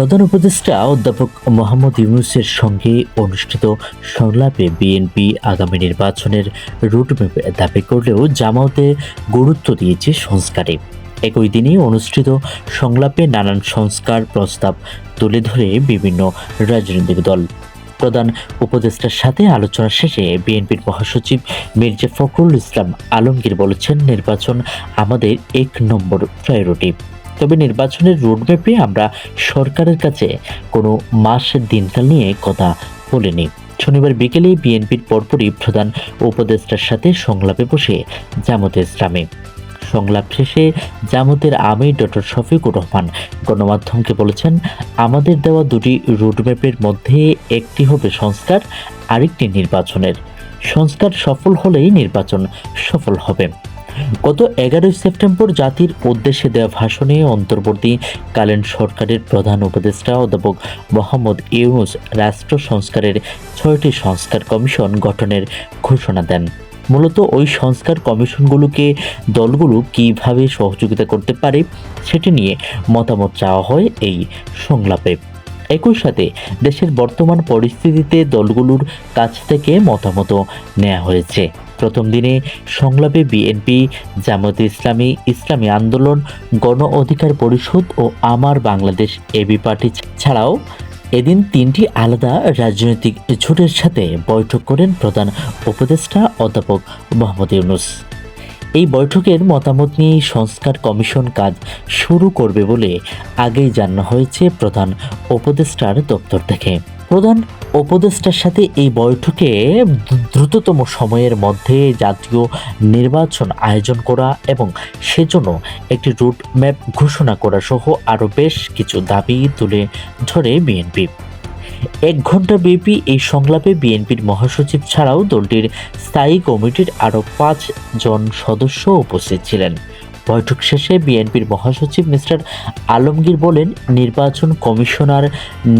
প্রধান উপদেষ্টা অধ্যাপক মোহাম্মদ ইউনুসের সঙ্গে অনুষ্ঠিত সংলাপে বিএনপি আগামী নির্বাচনের রুটম্যাপ দাবি করলেও জামায়াতে গুরুত্ব দিয়েছে সংস্কারে। একই দিনে অনুষ্ঠিত সংলাপে নানান সংস্কার প্রস্তাব তুলে ধরে বিভিন্ন রাজনৈতিক দল। প্রধান উপদেষ্টার সাথে আলোচনা শেষে বিএনপির মহাসচিব মির্জা ফখরুল ইসলাম আলমগীর বলেছেন, নির্বাচন আমাদের এক নম্বর প্রায়োরিটি তবে নির্বাচনের রোডম্যাপে আমরা সরকারের কাছে কোনো মাস দিনকাল নিয়ে কথা বলিনি। শনিবার বিকেলে বিএনপির পরপরই প্রধান উপদেষ্টার সাথে সংলাপে বসে জামাতে ইসলামী। সংলাপ শেষে জামাতের আমির ডক্টর শফিকুর রহমান গণমাধ্যমকে বলেছেন, আমাদের দেওয়া দুটি রোডম্যাপের মধ্যে একটি হবে সংস্কার, আরেকটি নির্বাচনের। সংস্কার সফল হলেই নির্বাচন সফল হবে। গত এগারোই সেপ্টেম্বর জাতির উদ্দেশ্যে দেওয়া ভাষণে অন্তর্বর্তীকালীন সরকারের প্রধান উপদেষ্টা অধ্যাপক মোহাম্মদ ইউনুস রাষ্ট্র সংস্কারের ছয়টি সংস্কার কমিশন গঠনের ঘোষণা দেন। মূলত ওই সংস্কার কমিশনগুলোকে দলগুলো কীভাবে সহযোগিতা করতে পারে সেটি নিয়ে মতামত চাওয়া হয় এই সংলাপে। একই সাথে দেশের বর্তমান পরিস্থিতিতে দলগুলোর কাছ থেকে মতামত নেওয়া হয়েছে। প্রথম দিনে সংলাপে বিএনপি, জামাতে ইসলামী ইসলামী আন্দোলন, গণ অধিকার পরিষদ ও আমার বাংলাদেশ এবি পার্টি ছাড়াও এদিন তিনটি আলাদা রাজনৈতিক জোটের সাথে বৈঠক করেন প্রধান উপদেষ্টা অধ্যাপক মোহাম্মদ ইউনুস। এই বৈঠকের মতামত নিয়েই সংস্কার কমিশন কাজ শুরু করবে বলে আগেই জানানো হয়েছে প্রধান উপদেষ্টার দপ্তর থেকে। প্রধান উপদেষ্টার সাথে এই বৈঠকে দ্রুততম সময়ের মধ্যে জাতীয় নির্বাচন আয়োজন করা এবং সেজন্য একটি রুট ম্যাপ ঘোষণা করা সহ আরও বেশ কিছু দাবি তুলে ধরে বিএনপি এক ঘণ্টা ব্যাপী এই সংলাপে বিএনপির মহাসচিব ছাড়াও দলটির স্থায়ী কমিটির আরও পাঁচ জন সদস্য উপস্থিত ছিলেন। বৈঠক শেষে বিএনপির মহাসচিব মিস্টার আলমগীর বলেন, নির্বাচন কমিশনার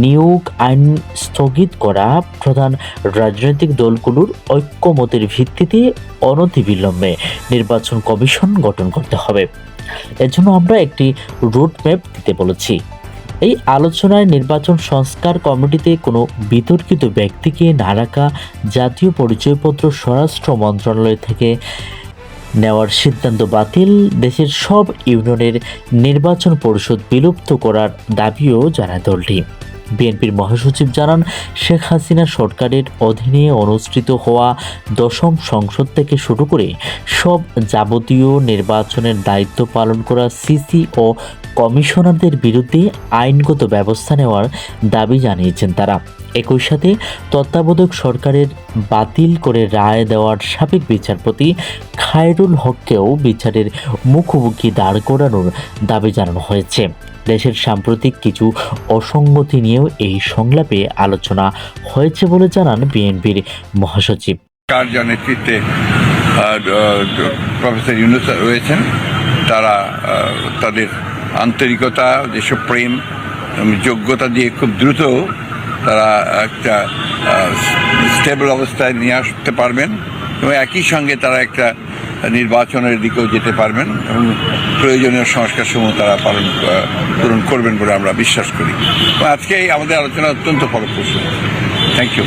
নিয়োগ আইন স্থগিত করা প্রধান রাজনৈতিক দলগুলোর ঐক্যমতের ভিত্তিতে অনতিবিলম্বে নির্বাচন কমিশন গঠন করতে হবে। এজন্য আমরা একটি রুটম্যাপ দিতে বলেছি। এই আলোচনায় নির্বাচন সংস্কার কমিটিতে কোনো বিতর্কিত ব্যক্তিকে না রাখা, জাতীয় পরিচয়পত্র স্বরাষ্ট্র মন্ত্রণালয় থেকে নেওয়ার সিদ্ধান্ত বাতিল, দেশের সব ইউনিয়নের নির্বাচন পরিষদ বিলুপ্ত করার দাবিও জানায় দলটি। বিএনপির মহাসচিব জানান, শেখ হাসিনা সরকারের অধীনে অনুষ্ঠিত হওয়া দশম সংসদ থেকে শুরু করে সব যাবতীয় নির্বাচনের দায়িত্ব পালন করা সিসি ও কমিশনারদের বিরুদ্ধে আইনগত ব্যবস্থা নেওয়ার দাবি জানিয়েছেন তারা। একই সাথে তত্ত্বাবধায়ক সরকারের বাতিল করে রায় দেওয়ার সাবেক বিচারপতি খায়রুল হককেও বিচারের মুখোমুখি দাঁড় করানোর দাবি জানানো হয়েছে। দেশের সাম্প্রতিক কিছু অসঙ্গতি নিয়েও এই সংলাপে আলোচনা হয়েছে বলে জানান বিএনপির মহাসচিব। কার্য নেতৃত্বে প্রফেসর ইউনুস রয়েছেন। তারা তাদের আন্তরিকতা, যেসব প্রেম যোগ্যতা দিয়ে খুব দ্রুত তারা একটা স্টেবল অবস্থায় নিয়ে আসতে পারবেন এবং একই সঙ্গে তারা একটা নির্বাচনের দিকেও যেতে পারবেন এবং প্রয়োজনীয় সংস্কার সমূহ তারা পালন পূরণ করবেন বলে আমরা বিশ্বাস করি। আজকে আমাদের আলোচনা অত্যন্ত ফলপ্রসূ। থ্যাংক ইউ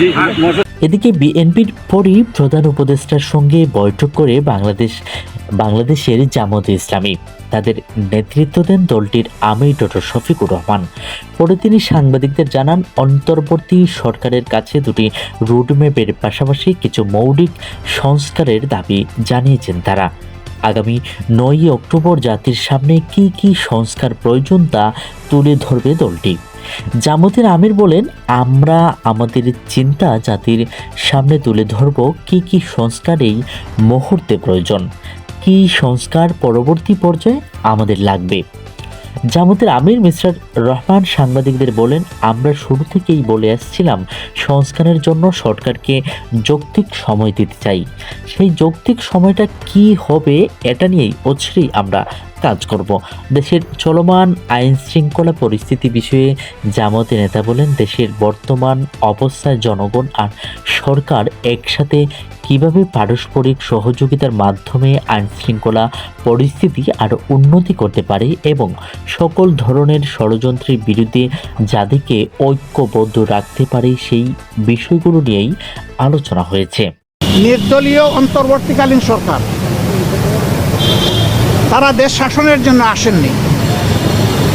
এদিকে বিএনপির পরই প্রধান উপদেষ্টার সঙ্গে বৈঠক করে বাংলাদেশ বাংলাদেশের জামাতে ইসলামী। তাদের নেতৃত্ব দেন দলটির আমির ডক্টর শফিকুর রহমান। পরে তিনি সাংবাদিকদের জানান, অন্তর্বর্তী সরকারের কাছে দুটি রোডম্যাপের পাশাপাশি কিছু মৌলিক সংস্কারের দাবি জানিয়েছেন তারা। আগামী নয়ই অক্টোবর জাতির সামনে কি কি সংস্কার প্রয়োজন তা তুলে ধরবে দলটি। জামতের আমির বলেন, আমরা আমাদের চিন্তা জাতির সামনে তুলে ধরব কি কি সংস্কার এই মুহূর্তে প্রয়োজন। কি সংস্কার পরবর্তী পর্যায়ে আমাদের লাগবে? জামাতের আমির মিস্টার রহমান সাংবাদিকদের বলেন, আমরা শুরু থেকেই বলে আসছিলাম, সংস্কারের জন্য সরকারকে যৌক্তিক সময় দিতে চাই। সেই যৌক্তিক সময়টা কি হবে এটা নিয়েই অচিরেই আমরা কাজ করব। দেশের চলমান আইন শৃঙ্খলা পরিস্থিতি বিষয়ে জামাতে নেতা বলেন, দেশের বর্তমান অবস্থায় জনগণ আর সরকার একসাথে কীভাবে পারস্পরিক সহযোগিতার মাধ্যমে আইন শৃঙ্খলা পরিস্থিতি আরও উন্নতি করতে পারে এবং সকল ধরনের ষড়যন্ত্রের বিরুদ্ধে যাদেরকে ঐক্যবদ্ধ রাখতে পারে সেই বিষয়গুলো নিয়েই আলোচনা হয়েছে। নির্দলীয় অন্তর্বর্তীকালীন সরকার। তারা দেশ শাসনের জন্য আসেননি।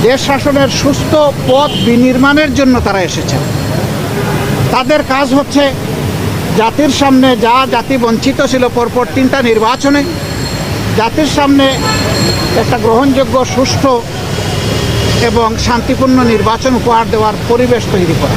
দেশ শাসনের সুস্থ পথ বিনির্মাণের জন্য তারা এসেছেন। তাদের কাজ হচ্ছে জাতির সামনে যা জাতি বঞ্চিত ছিল পরপর তিনটা নির্বাচনে, জাতির সামনে একটা গ্রহণযোগ্য, সুষ্ঠু এবং শান্তিপূর্ণ নির্বাচন উপহার দেওয়ার পরিবেশ তৈরি করা।